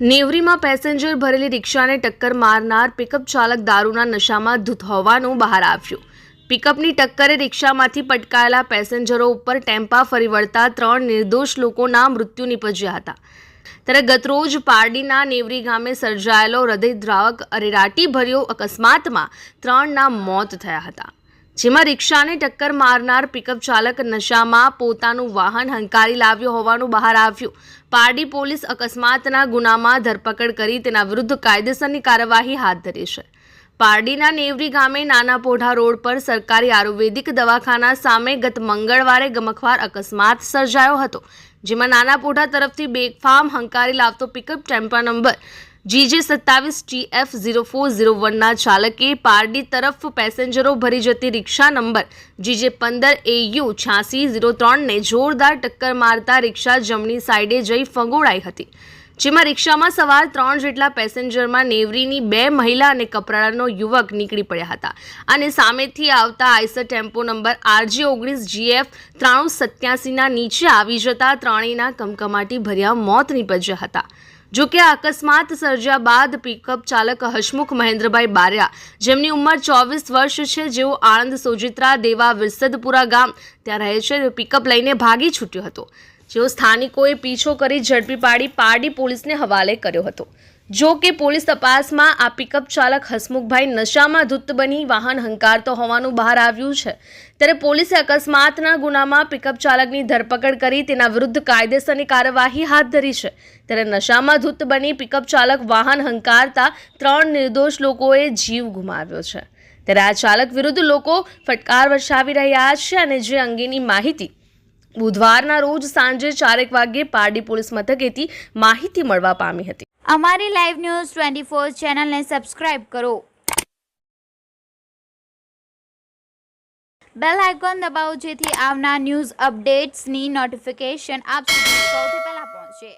નેવરીમાં passenger ભરેલી રિક્ષાને ટક્કર મારનાર pickup ચાલક દારૂના નશામાં ધૂત હોવાનું બહાર આવ્યું. પિકઅપની ટક્કરે રિક્ષામાંથી પટકાયેલા પેસેન્જરો ઉપર ટેમ્પા ફરી વળતા ત્રણ નિર્દોષ લોકોના મૃત્યુ નિપજ્યા હતા. ત્યારે ગતરોજ પારડીના નેવરી ગામે સર્જાયેલો હૃદયદ્રાવક અરેરાટી ભર્યો અકસ્માતમાં ત્રણના મોત થયા હતા. જેમાં રિક્ષાને ટક્કર મારનાર પિકઅપ ચાલક નશામાં પોતાનું વાહન હંકારી લાવ્યો હોવાનું બહાર આવ્યું. પારડી પોલીસ અકસ્માતના ગુનામાં ધરપકડ કરી તેના વિરુદ્ધ કાયદેસરની કાર્યવાહી હાથ ધરી છે. પારડીના નેવરી ગામે નાના પોઢા રોડ પર સરકારી આયુર્વેદિક દવાખાના સામે ગત મંગળવારે ગમખવાર અકસ્માત સર્જાયો હતો, જેમાં નાના પોઢા તરફથી બેફામ હંકારી લાવતો પિકઅપ ટેમ્પા નંબર જીજે સત્તાવીસ ટીએફ ઝીરો ફોર ઝીરો વનના ચાલકે પારડી તરફ પેસેન્જરો ભરી જતી રિક્ષા નંબર જીજે પંદર એયુ છ્યાસી ઝીરો ત્રણને જોરદાર ટક્કર મારતા રિક્ષા જમણી સાઈડે જઈ ફંગોળાઈ હતી. જેમાં રિક્ષામાં સવાર ત્રણ જેટલા પેસેન્જરમાં નેવરીની બે મહિલા અને કપરાડાનો યુવક નીકળી પડ્યા હતા. અને સામેથી આવતા આઈસર ટેમ્પો નંબર આરજી ઓગણીસ જીએફ ત્રાણું સત્યાસીના નીચે આવી જતા ત્રણેયના કમકમાટી ભર્યા મોત નીપજ્યા હતા. જો કે અકસ્માત સર્જ્યા બાદ પિકઅપ ચાલક હસમુખ મહેન્દ્રભાઈ બારિયા, જેમની ઉંમર ચોવીસ વર્ષ છે, જેઓ આણંદ સોજિત્રા દેવા વિરસદપુરા ગામ ત્યાં રહે છે પિકઅપ લઈને ભાગી છૂટ્યો હતો. જેઓ સ્થાનિકોએ પીછો કરી ઝડપી પાડી પારડી પોલીસને હવાલે કર્યો હતો. જો કે પોલીસ તપાસમાં આ પિકઅપ ચાલક હસમુખભાઈ નશામાં ધૂત બની વાહન હંકારતો હોવાનું બહાર આવ્યું છે. ત્યારે પોલીસે અકસ્માતના ગુનામાં પિકઅપ ચાલકની ધરપકડ કરી તેના વિરુદ્ધ કાયદેસરની કાર્યવાહી હાથ ધરી છે. ત્યારે નશામાં ધૂત બની પિકઅપ ચાલક વાહન હંકારતા ત્રણ નિર્દોષ લોકોએ જીવ ગુમાવ્યો છે. ત્યારે આ ચાલક વિરુદ્ધ લોકો ફટકાર વર્ષાવી રહ્યા છે અને જે અંગેની માહિતી બુધવારના રોજ સાંજે ચારેક વાગ્યે પારડી પોલીસ મથકેથી માહિતી મળવા પામી હતી. અમારી લાઈવ ન્યૂઝ ટ્વેન્ટી ફોર ચેનલને સબસ્ક્રાઇબ કરો. બેલ આઇકોન દબાવો જેથી આવનાર ન્યૂઝ અપડેટ્સની નોટિફિકેશન આપ સુધી સૌથી પહેલા પહોંચે.